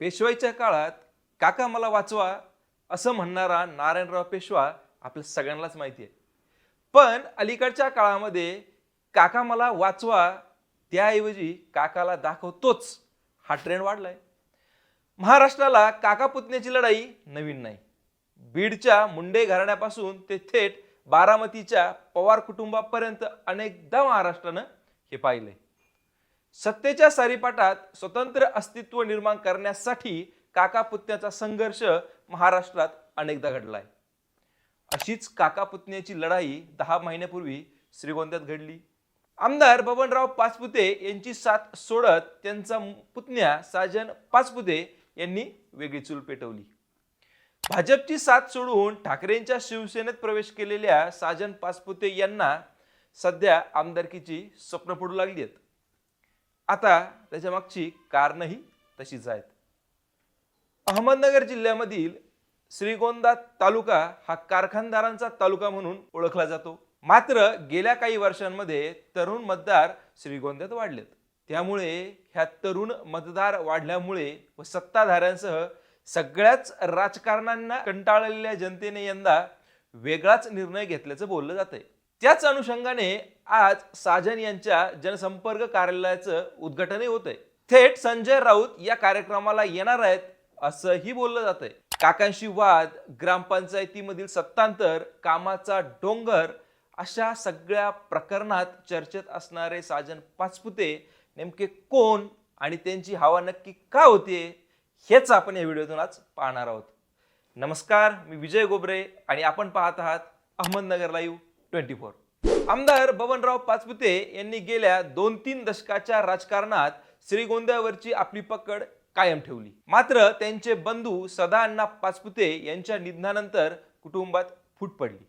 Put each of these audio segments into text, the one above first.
पेशवाईच्या काळात काका मला वाचवा असं म्हणणारा नारायणराव पेशवा आपल्या सगळ्यांनाच माहिती आहे. पण अलीकडच्या काळामध्ये काका मला वाचवा त्याऐवजी काकाला दाखवतोच हा ट्रेंड वाढलाय. महाराष्ट्राला काका पुतण्याची लढाई नवीन नाही. बीडच्या मुंडे घराण्यापासून ते थेट बारामतीच्या पवार कुटुंबापर्यंत अनेकदा महाराष्ट्रानं हे पाहिलंय. सत्तेच्या सारीपाटात स्वतंत्र अस्तित्व निर्माण करण्यासाठी काका पुतण्याचा संघर्ष महाराष्ट्रात अनेकदा घडलाय. अशीच काका पुतण्याची लढाई दहा महिन्यापूर्वी श्रीगोंद्यात घडली. आमदार बबनराव पाचपुते यांची साथ सोडत त्यांचा पुतण्या साजन पाचपुते यांनी वेगळी चूल पेटवली. भाजपची साथ सोडून ठाकरेंच्या शिवसेनेत प्रवेश केलेल्या साजन पाचपुते यांना सध्या आमदारकीची स्वप्न पडू लागली आहेत. आता त्याच्या मागची कारणही तशीच आहेत. अहमदनगर जिल्ह्यामधील श्रीगोंदा तालुका हा कारखानदारांचा तालुका म्हणून ओळखला जातो. मात्र गेल्या काही वर्षांमध्ये तरुण मतदार श्रीगोंद्यात वाढलेत. त्यामुळे ह्या तरुण मतदार वाढल्यामुळे व सत्ताधाऱ्यांसह सगळ्याच राजकारणांना कंटाळलेल्या जनतेने यंदा वेगळाच निर्णय घेतल्याचं बोललं जात आहे त्याच अनुषंगाने आज साजन यांच्या जनसंपर्क कार्यालयाचं उद्घाटनही होत आहे थेट संजय राऊत या कार्यक्रमाला येणार आहेत असंही बोललं जात आहे काकांशी वाद ग्रामपंचायतीमधील सत्तांतर कामाचा डोंगर अशा सगळ्या प्रकरणात चर्चेत असणारे साजन पाचपुते नेमके कोण आणि त्यांची हवा नक्की का होते हेच आपण या व्हिडिओतून आज पाहणार आहोत. नमस्कार मी विजय गोबरे आणि आपण पाहत आहात अहमदनगर लाईव्ह ट्वेंटी फोर. आमदार बबनराव पाचपुते यांनी गेल्या दोन तीन दशकाच्या राजकारणात श्रीगोंद्यावरची आपली पकड कायम ठेवली. मात्र त्यांचे बंधू सदा अण्णा पाचपुते यांच्या निधनानंतर कुटुंबात फूट पडली.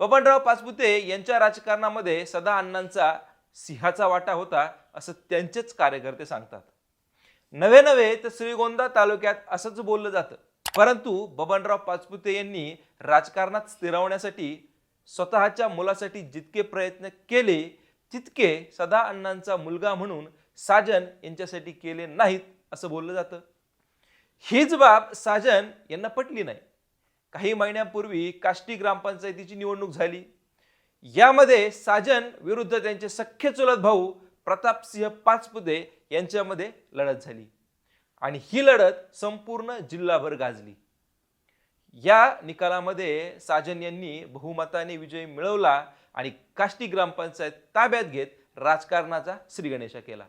बबनराव पाचपुते यांच्या राजकारणामध्ये सदा अण्णांचा सिंहाचा वाटा होता असं त्यांचेच कार्यकर्ते सांगतात. नवे नवे तर श्रीगोंदा तालुक्यात असंच बोललं जातं. परंतु बबनराव पाचपुते यांनी राजकारणात स्थिरवण्यासाठी स्वतःच्या मुलासाठी जितके प्रयत्न केले तितके सदा अण्णांचा मुलगा म्हणून साजन यांच्यासाठी केले नाहीत असं बोललं जातं. हीच बाब साजन यांना पटली नाही. काही महिन्यांपूर्वी काष्टी ग्रामपंचायतीची निवडणूक झाली. यामध्ये साजन विरुद्ध त्यांचे सख्य चुलत भाऊ प्रतापसिंह पाचपुते यांच्यामध्ये लढत झाली. आणि ही लढत संपूर्ण जिल्हाभर गाजली. या निकालामध्ये साजन यांनी बहुमताने विजय मिळवला आणि काष्टी ग्रामपंचायत ताब्यात घेत राजकारणाचा श्रीगणेशा केला.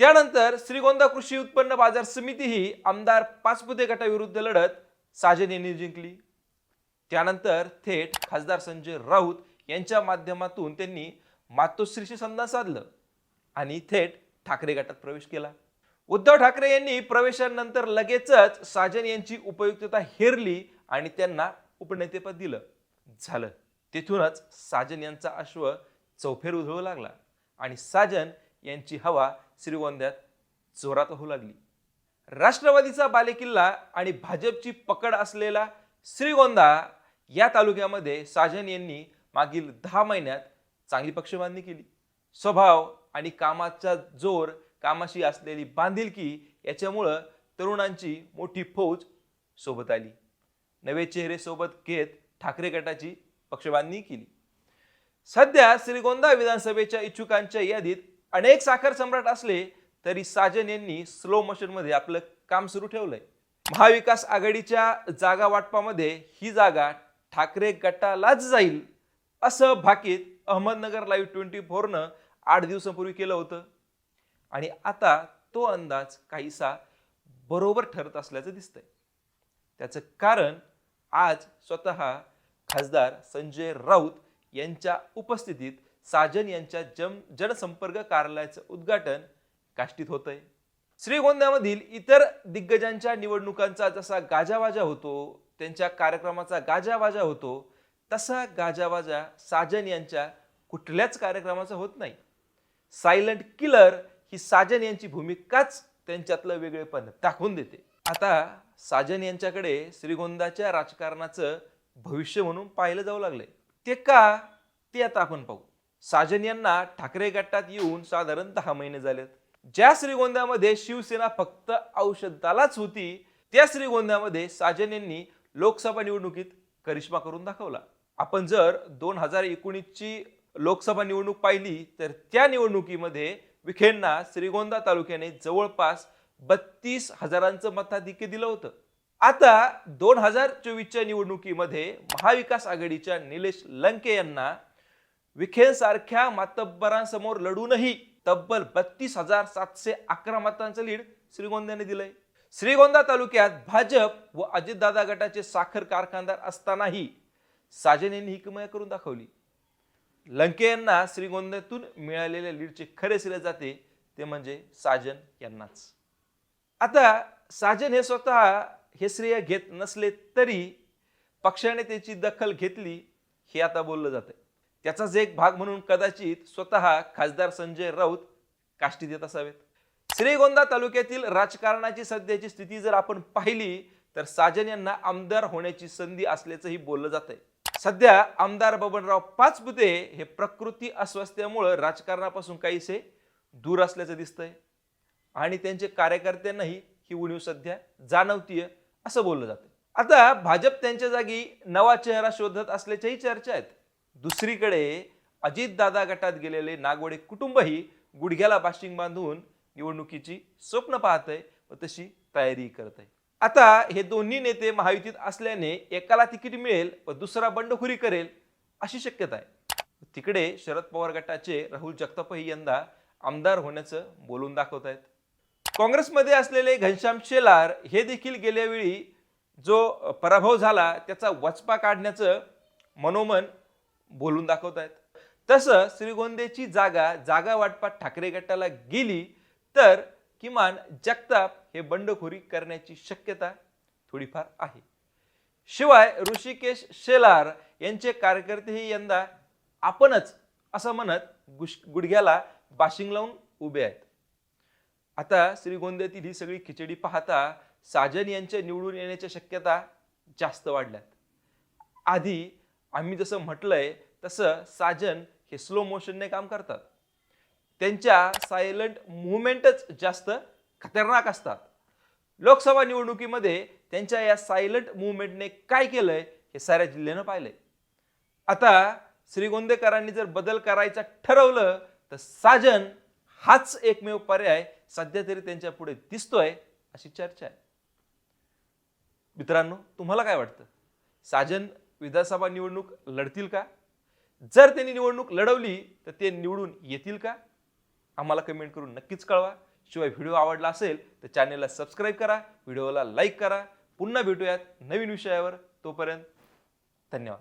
त्यानंतर श्रीगोंदा कृषी उत्पन्न बाजार समिती ही आमदार पाचपुते गटाविरुद्ध लढत साजन यांनी जिंकली. त्यानंतर थेट खासदार संजय राऊत यांच्या माध्यमातून त्यांनी मातोश्रीशी संधान साधलं आणि थेट ठाकरे गटात प्रवेश केला. उद्धव ठाकरे यांनी प्रवेशानंतर लगेचच साजन यांची उपयुक्तता हेरली आणि त्यांना उपनेतेपद दिलं. झालं. तिथूनच साजन यांचा अश्व चौफेर उधळू लागला आणि साजन यांची हवा श्रीगोंद्यात जोरात होऊ लागली. राष्ट्रवादीचा बालेकिल्ला आणि भाजपची पकड असलेला श्रीगोंदा या तालुक्यामध्ये साजन यांनी मागील दहा महिन्यात चांगली पक्षबांधणी केली. स्वभाव आणि कामाचा जोर कामाशी असलेली बांधिलकी याच्यामुळं तरुणांची मोठी फौज सोबत आली. नवे चेहरे सोबत घेत ठाकरे गटाची पक्षबांधणी केली. सध्या श्रीगोंदा विधानसभेच्या इच्छुकांच्या यादीत अनेक साखर सम्राट असले तरी साजन यांनी स्लो मोशनमध्ये आपलं काम सुरू ठेवलंय. महाविकास आघाडीच्या जागा वाटपामध्ये ही जागा ठाकरे गटालाच जाईल असं भाकीत अहमदनगर लाईव्ह ट्वेंटी फोरनं आठ दिवसांपूर्वी केलं होतं. आणि आता तो अंदाज काहीसा बरोबर ठरत असल्याचं दिसतंय. त्याचं कारण आज स्वतः खासदार संजय राऊत यांच्या उपस्थितीत साजन यांच्या जम जनसंपर्क कार्यालयाचं उद्घाटन काष्टीत होत आहे श्रीगोंद्यामधील इतर दिग्गजांच्या निवडणुकांचा जसा गाजावाजा होतो त्यांच्या कार्यक्रमाचा गाजावाजा होतो तसा गाजावाजा साजन यांच्या कुठल्याच कार्यक्रमाचा होत नाही. सायलंट किलर ही साजन यांची भूमिकाच त्यांच्यातलं वेगळेपण दाखवून देते. आता साजन यांच्याकडे श्रीगोंदाच्या राजकारणाचं भविष्य म्हणून पाहिलं जाऊ लागलंय. ते का? ते आता आपण पाहू. साजन यांना ठाकरे गटात येऊन साधारण दहा महिने झालेत. ज्या श्रीगोंद्यामध्ये शिवसेना फक्त औषधालाच होती त्या श्रीगोंद्यामध्ये साजन यांनी लोकसभा निवडणुकीत करिश्मा करून दाखवला. आपण जर दोन हजार एकोणीसची लोकसभा निवडणूक पाहिली तर त्या निवडणुकीमध्ये विखेंना श्रीगोंदा तालुक्याने जवळपास बत्तीस हजारांचं मताधिक्य दिलं होतं. आता दोन हजार चोवीसच्या निवडणुकीमध्ये महाविकास आघाडीच्या निलेश लंके यांना विखेंसारख्या मातब्बरांसमोर लढूनही तब्बल बत्तीस हजार सातशे अकरा मतांचं लीड श्रीगोंद्याने दिलंय. श्रीगोंदा तालुक्यात भाजप व अजितदादा गटाचे साखर कारखानदार असतानाही साजन यांनी ही कमाई करून दाखवली. लंके यांना श्रीगोंद्यातून मिळालेल्या लीडचे खरे सिले जाते ते म्हणजे साजन यांनाच. आता साजन हे स्वतः हे श्रेय घेत नसले तरी पक्षाने त्याची दखल घेतली हे आता बोललं जातं त्याचाच एक भाग म्हणून कदाचित स्वतः खासदार संजय राऊत काष्टी देत असावेत. श्रीगोंदा तालुक्यातील राजकारणाची सध्याची स्थिती जर आपण पाहिली तर साजन यांना आमदार होण्याची संधी असल्याचंही बोललं जात आहे सध्या आमदार बबनराव पाचपुते हे प्रकृती अस्वास्थ्यामुळं राजकारणापासून काहीसे दूर असल्याचं दिसतंय. आणि त्यांचे कार्यकर्त्यांनाही ही उणीव सध्या जाणवतीय असं बोललं जातं आता भाजप त्यांच्या जागी नवा चेहरा शोधत असल्याच्याही चर्चा आहेत. दुसरीकडे अजितदादा गटात गेलेले नागवडे कुटुंबही गुडघ्याला बाशिंग बांधून निवडणुकीची स्वप्न पाहत आहे व तशी तयारी करत आहे आता हे दोन्ही नेते महायुतीत असल्याने एकाला तिकीट मिळेल व दुसरा बंडखोरी करेल अशी शक्यता आहे. तिकडे शरद पवार गटाचे राहुल जगतापही यंदा आमदार होण्याचं बोलून दाखवत आहेत काँग्रेसमध्ये असलेले घनश्याम शेलार हे देखील गेल्या वेळी जो पराभव झाला त्याचा वचपा काढण्याचं मनोमन बोलून दाखवत आहेत. तसं श्रीगोंदेची जागा जागा वाटपात ठाकरे गटाला गेली तर किमान जगताप हे बंडखोरी करण्याची शक्यता थोडीफार आहे. शिवाय ऋषिकेश शेलार यांचे कार्यकर्तेही यंदा आपणच असं म्हणत गुश गुडघ्याला बाशिंग लावून उभे आहेत. आता श्रीगोंद्यातील ही सगळी खिचडी पाहता साजन यांच्या निवडून येण्याच्या शक्यता जास्त वाढल्यात. आधी आम्ही जसं म्हटलंय तसं साजन हे स्लो मोशनने काम करतात. त्यांच्या सायलंट मुवमेंटच जास्त खतरनाक असतात. लोकसभा निवडणुकीमध्ये त्यांच्या या सायलंट मुवमेंटने काय केलंय हे साऱ्या जिल्ह्यानं पाहिलंय. आता श्रीगोंदेकरांनी जर बदल करायचा ठरवलं तर साजन हाच एकमेव पर्याय सध्या तरी त्यांच्या पुढे दिसतोय अशी चर्चा आहे. मित्रांनो तुम्हाला काय वाटतं? साजन विधानसभा निवडणूक लढतील का? जर त्यांनी निवडणूक लढवली तर ते निवडून येतील का? आम्हाला कमेंट करून नक्कीच कळवा. शिवाय व्हिडिओ आवडला असेल तर चॅनेलला सबस्क्राईब करा व्हिडिओला लाईक करा. पुन्हा भेटूयात नवीन विषयावर. तोपर्यंत धन्यवाद.